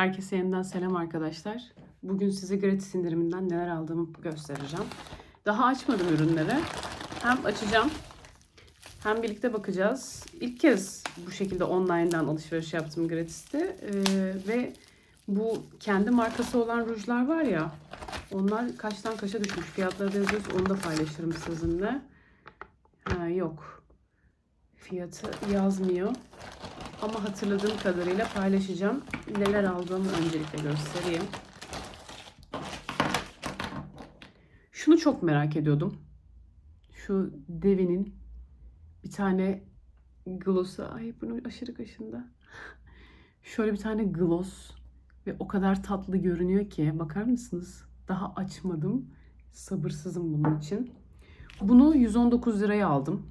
Herkese yeniden selam arkadaşlar. Bugün size gratis indiriminden neler aldığımı göstereceğim. Daha açmadım ürünleri. Hem açacağım hem birlikte bakacağız. İlk kez bu şekilde online'dan alışveriş yaptım gratiste. Ee, ve bu kendi markası olan rujlar var ya onlar kaçtan kaça düşmüş. Fiyatları da yazıyoruz. Onu da paylaşırım sizinle. Ha, yok. Fiyatı yazmıyor. Ama hatırladığım kadarıyla paylaşacağım. Neler aldığımı öncelikle göstereyim. Şunu çok merak ediyordum. Şu Devi'nin bir tane gloss'u. Ay bunun aşırı kaşında. Şöyle bir tane gloss. Ve o kadar tatlı görünüyor ki. Bakar mısınız? Daha açmadım. Sabırsızım bunun için. Bunu 119 liraya aldım.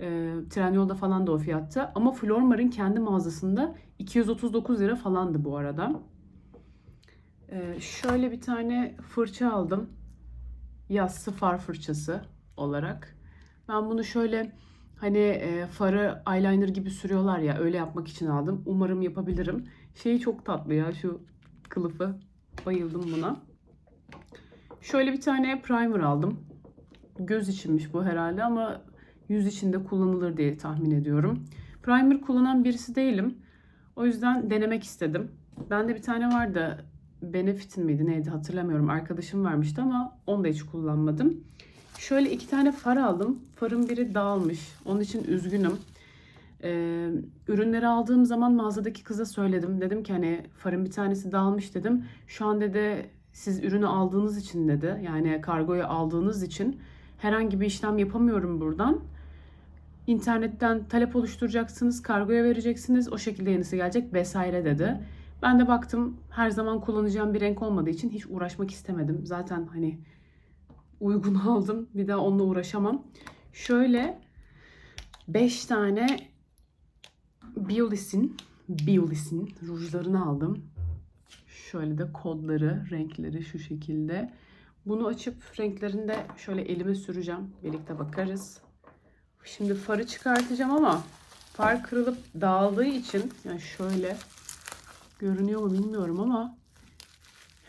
E, Trendyol'da falan da o fiyatta. Ama Flormar'ın kendi mağazasında 239 lira falandı bu arada. E, şöyle bir tane fırça aldım. Yassı far fırçası olarak. Ben bunu şöyle hani e, farı eyeliner gibi sürüyorlar ya öyle yapmak için aldım. Umarım yapabilirim. Şeyi çok tatlı ya şu kılıfı. Bayıldım buna. Şöyle bir tane primer aldım. Göz içinmiş bu herhalde ama yüz içinde kullanılır diye tahmin ediyorum. Primer kullanan birisi değilim. O yüzden denemek istedim. Bende bir tane vardı. Benefit'in miydi neydi hatırlamıyorum. Arkadaşım vermişti ama onu da hiç kullanmadım. Şöyle iki tane far aldım. Farın biri dağılmış. Onun için üzgünüm. Ee, ürünleri aldığım zaman mağazadaki kıza söyledim. Dedim ki hani farın bir tanesi dağılmış dedim. Şu an dedi siz ürünü aldığınız için dedi. Yani kargoya aldığınız için herhangi bir işlem yapamıyorum buradan. İnternetten talep oluşturacaksınız, kargoya vereceksiniz. O şekilde yenisi gelecek vesaire dedi. Ben de baktım her zaman kullanacağım bir renk olmadığı için hiç uğraşmak istemedim. Zaten hani uygun aldım. Bir daha onunla uğraşamam. Şöyle 5 tane Biolis'in Biolis'in rujlarını aldım. Şöyle de kodları, renkleri şu şekilde. Bunu açıp renklerini de şöyle elime süreceğim. Birlikte bakarız. Şimdi farı çıkartacağım ama far kırılıp dağıldığı için yani şöyle görünüyor mu bilmiyorum ama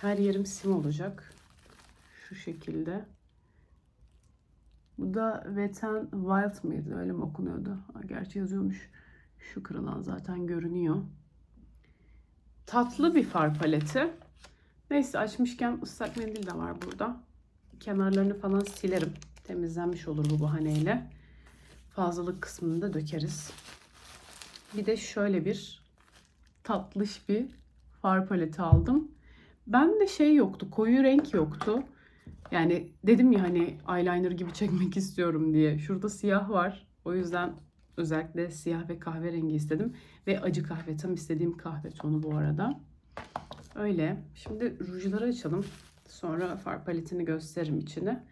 her yerim sim olacak. Şu şekilde. Bu da Wet n Wild mıydı? Öyle mi okunuyordu? Gerçi yazıyormuş. Şu kırılan zaten görünüyor. Tatlı bir far paleti. Neyse açmışken ıslak mendil de var burada. Kenarlarını falan silerim. Temizlenmiş olur bu bahaneyle. Fazlalık kısmını da dökeriz. Bir de şöyle bir tatlış bir far paleti aldım. Ben de şey yoktu, koyu renk yoktu. Yani dedim ya hani eyeliner gibi çekmek istiyorum diye. Şurada siyah var. O yüzden özellikle siyah ve kahverengi istedim. Ve acı kahve. Tam istediğim kahve tonu bu arada. Öyle. Şimdi rujları açalım. Sonra far paletini gösteririm içine.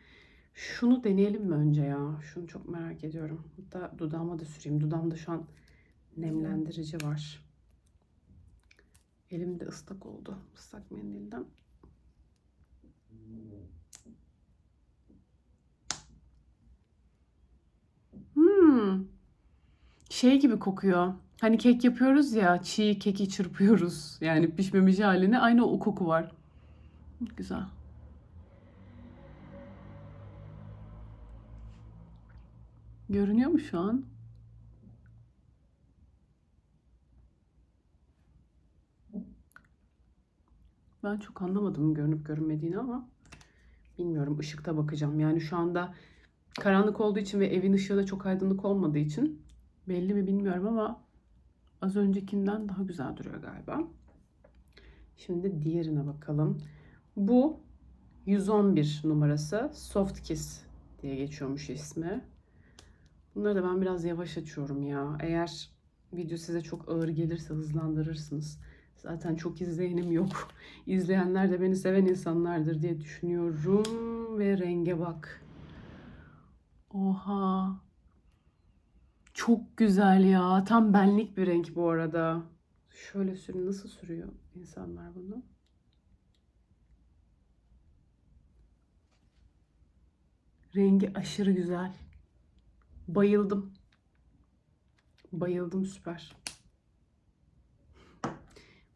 Şunu deneyelim mi önce ya? Şunu çok merak ediyorum. Hatta dudağıma da süreyim. Dudağımda şu an nemlendirici var. Elim de ıslak oldu. Islak mendilden. Hmm. Şey gibi kokuyor. Hani kek yapıyoruz ya, çiğ keki çırpıyoruz. Yani pişmemiş halini. Aynı o koku var. Güzel. Görünüyor mu şu an? Ben çok anlamadım görünüp görünmediğini ama bilmiyorum. Işıkta bakacağım. Yani şu anda karanlık olduğu için ve evin ışığı da çok aydınlık olmadığı için belli mi bilmiyorum ama az öncekinden daha güzel duruyor galiba. Şimdi diğerine bakalım. Bu 111 numarası Soft Kiss diye geçiyormuş ismi. Bunları da ben biraz yavaş açıyorum ya. Eğer video size çok ağır gelirse hızlandırırsınız. Zaten çok izleyenim yok. İzleyenler de beni seven insanlardır diye düşünüyorum. Ve renge bak. Oha. Çok güzel ya. Tam benlik bir renk bu arada. Şöyle sürün. Nasıl sürüyor insanlar bunu? Rengi aşırı güzel. Bayıldım. Bayıldım süper.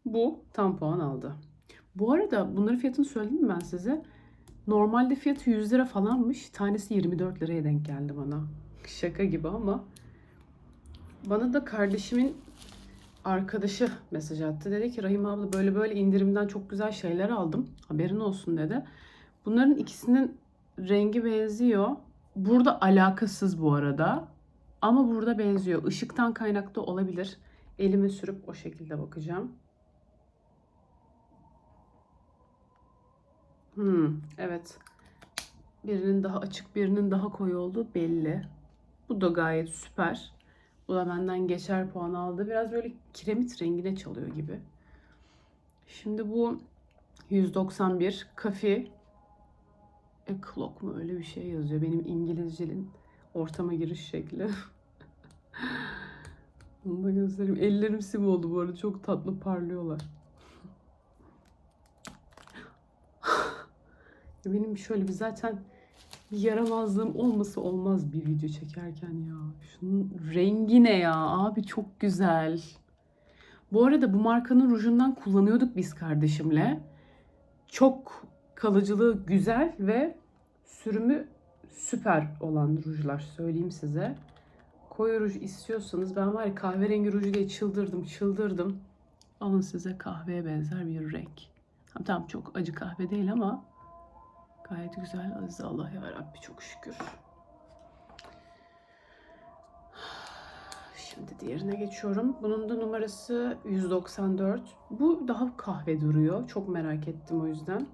Bu tam puan aldı. Bu arada bunların fiyatını söyledim mi ben size? Normalde fiyatı 100 lira falanmış. Tanesi 24 liraya denk geldi bana. Şaka gibi ama. Bana da kardeşimin arkadaşı mesaj attı. Dedi ki Rahim abla böyle böyle indirimden çok güzel şeyler aldım. Haberin olsun dedi. Bunların ikisinin rengi benziyor. Burada alakasız bu arada. Ama burada benziyor. Işıktan kaynaklı olabilir. Elime sürüp o şekilde bakacağım. Hmm, evet. Birinin daha açık, birinin daha koyu olduğu belli. Bu da gayet süper. Bu da benden geçer puan aldı. Biraz böyle kiremit rengine çalıyor gibi. Şimdi bu 191 Kafi A Clock mu öyle bir şey yazıyor. Benim İngilizcenin ortama giriş şekli. Onu da göstereyim. Ellerim sim oldu bu arada. Çok tatlı parlıyorlar. Benim şöyle bir zaten bir yaramazlığım olması olmaz bir video çekerken ya. Şunun rengi ne ya? Abi çok güzel. Bu arada bu markanın rujundan kullanıyorduk biz kardeşimle. Çok kalıcılığı güzel ve sürümü süper olan rujlar söyleyeyim size. Koyu ruj istiyorsanız ben var ya kahverengi ruju diye çıldırdım çıldırdım. Alın size kahveye benzer bir renk. Tamam, çok acı kahve değil ama gayet güzel. Aziz Allah ya Rabbi çok şükür. Şimdi diğerine geçiyorum. Bunun da numarası 194. Bu daha kahve duruyor. Çok merak ettim o yüzden.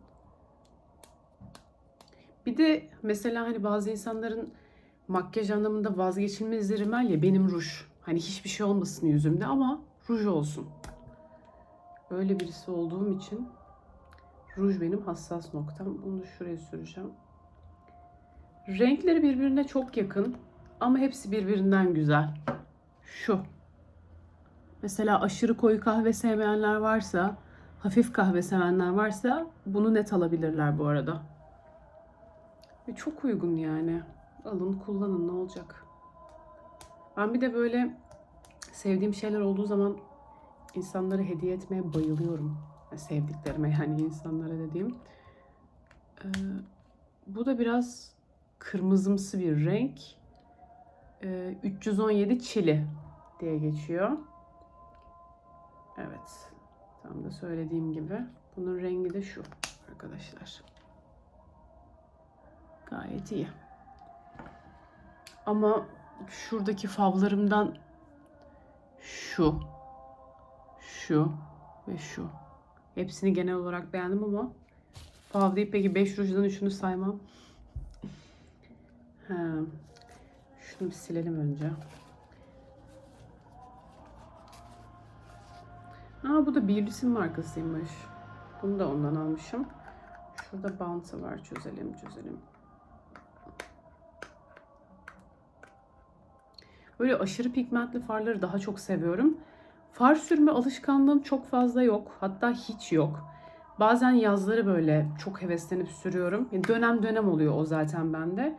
Bir de mesela hani bazı insanların makyaj anlamında vazgeçilmezleri rimel ya benim ruj. Hani hiçbir şey olmasın yüzümde ama ruj olsun. Öyle birisi olduğum için ruj benim hassas noktam. Bunu şuraya süreceğim. Renkleri birbirine çok yakın ama hepsi birbirinden güzel. Şu. Mesela aşırı koyu kahve sevmeyenler varsa, hafif kahve sevenler varsa bunu net alabilirler bu arada. Ve çok uygun yani. Alın kullanın ne olacak. Ben bir de böyle sevdiğim şeyler olduğu zaman insanlara hediye etmeye bayılıyorum. Yani sevdiklerime yani insanlara dediğim. Ee, bu da biraz kırmızımsı bir renk. Ee, 317 çili diye geçiyor. Evet. Tam da söylediğim gibi. Bunun rengi de şu arkadaşlar. Gayet iyi. Ama şuradaki favlarımdan şu, şu ve şu. Hepsini genel olarak beğendim ama fav deyip peki 5 rujdan üçünü saymam. Ha. Şunu bir silelim önce. Aa bu da Beulis'in markasıymış. Bunu da ondan almışım. Şurada bantı var. Çözelim çözelim. Böyle aşırı pigmentli farları daha çok seviyorum. Far sürme alışkanlığım çok fazla yok. Hatta hiç yok. Bazen yazları böyle çok heveslenip sürüyorum. Yani dönem dönem oluyor o zaten bende.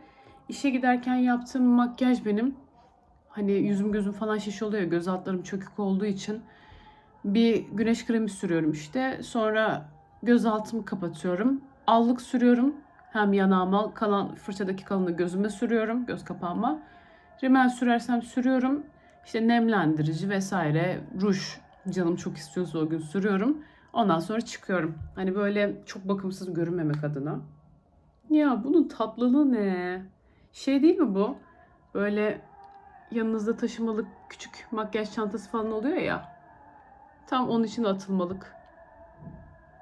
İşe giderken yaptığım makyaj benim. Hani yüzüm gözüm falan şiş oluyor. Göz altlarım çökük olduğu için bir güneş kremi sürüyorum işte. Sonra göz altımı kapatıyorum. Allık sürüyorum. Hem yanağıma kalan fırçadaki kalanı gözüme sürüyorum. Göz kapağıma. Rimel sürersem sürüyorum. İşte nemlendirici vesaire, ruj canım çok istiyorsa o gün sürüyorum. Ondan sonra çıkıyorum. Hani böyle çok bakımsız görünmemek adına. Ya bunun tatlılığı ne? Şey değil mi bu? Böyle yanınızda taşımalık küçük makyaj çantası falan oluyor ya. Tam onun için atılmalık.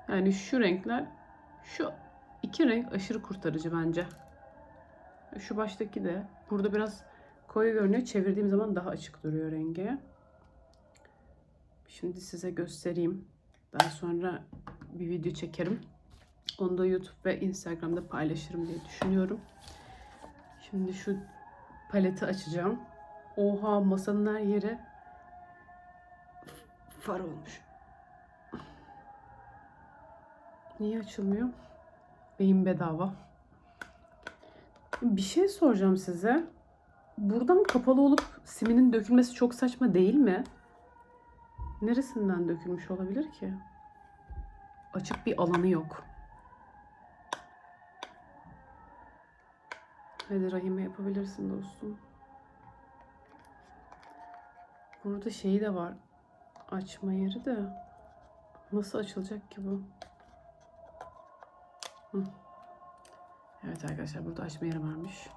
Yani şu renkler, şu iki renk aşırı kurtarıcı bence. Şu baştaki de. Burada biraz koyu görünüyor. Çevirdiğim zaman daha açık duruyor rengi. Şimdi size göstereyim. Daha sonra bir video çekerim. Onu da YouTube ve Instagram'da paylaşırım diye düşünüyorum. Şimdi şu paleti açacağım. Oha masanın her yeri far olmuş. Niye açılmıyor? Beyin bedava. Bir şey soracağım size. Buradan kapalı olup siminin dökülmesi çok saçma değil mi? Neresinden dökülmüş olabilir ki? Açık bir alanı yok. Hadi Rahime yapabilirsin dostum. Burada şeyi de var. Açma yeri de. Nasıl açılacak ki bu? Hı. Evet arkadaşlar burada açma yeri varmış.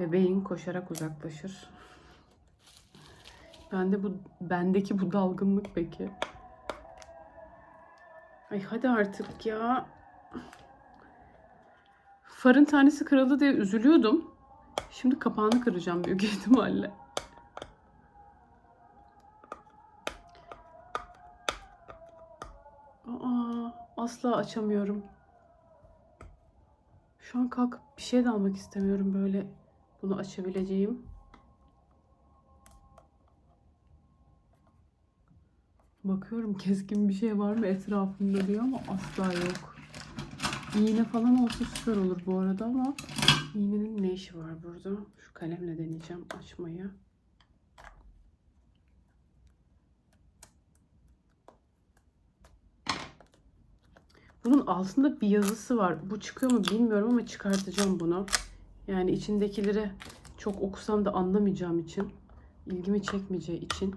Bebeğin koşarak uzaklaşır. Bende bu bendeki bu dalgınlık peki. Ay hadi artık ya. Farın tanesi kırıldı diye üzülüyordum. Şimdi kapağını kıracağım büyük ihtimalle. Aa, asla açamıyorum. Şu an kalkıp bir şey de almak istemiyorum böyle bunu açabileceğim. Bakıyorum keskin bir şey var mı etrafında diyor ama asla yok. İğne falan olsa süper olur bu arada ama iğnenin ne işi var burada? Şu kalemle deneyeceğim açmayı. Bunun altında bir yazısı var. Bu çıkıyor mu bilmiyorum ama çıkartacağım bunu. Yani içindekileri çok okusam da anlamayacağım için, ilgimi çekmeyeceği için.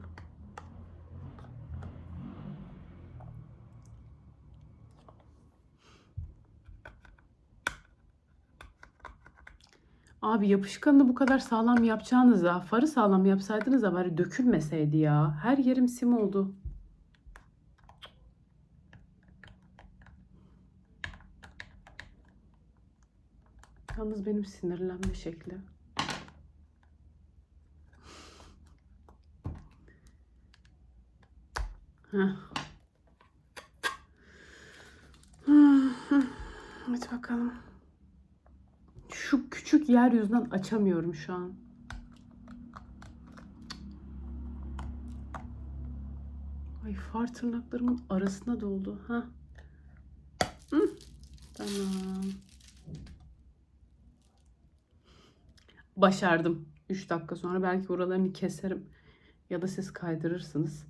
Abi yapışkanını bu kadar sağlam yapacağınıza, farı sağlam yapsaydınız da bari dökülmeseydi ya. Her yerim sim oldu. Yalnız benim sinirlenme şekli. Hadi bakalım. Şu küçük yeryüzünden açamıyorum şu an. Ay far tırnaklarımın arasına doldu. Ha. Tamam. Başardım. 3 dakika sonra belki oralarını keserim. Ya da siz kaydırırsınız.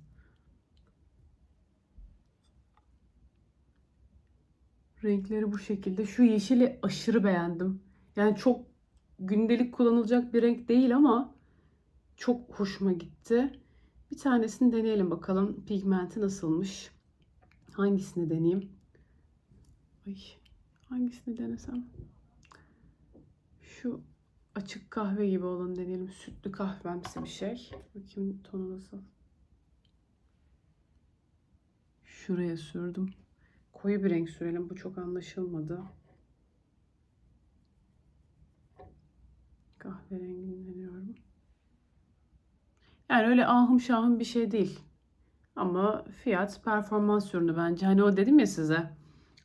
Renkleri bu şekilde. Şu yeşili aşırı beğendim. Yani çok gündelik kullanılacak bir renk değil ama çok hoşuma gitti. Bir tanesini deneyelim bakalım pigmenti nasılmış. Hangisini deneyeyim? Ay, hangisini denesem? Şu açık kahve gibi olanı deneyelim. Sütlü kahvemsi bir şey. Bakayım tonu nasıl. Şuraya sürdüm. Koyu bir renk sürelim. Bu çok anlaşılmadı. Kahverengini deniyorum. Yani öyle ahım şahım bir şey değil. Ama fiyat performans ürünü bence. Hani o dedim ya size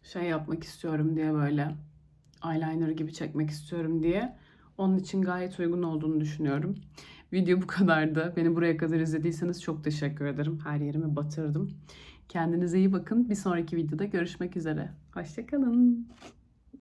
şey yapmak istiyorum diye böyle eyeliner gibi çekmek istiyorum diye. Onun için gayet uygun olduğunu düşünüyorum. Video bu kadardı. Beni buraya kadar izlediyseniz çok teşekkür ederim. Her yerimi batırdım. Kendinize iyi bakın. Bir sonraki videoda görüşmek üzere. Hoşçakalın.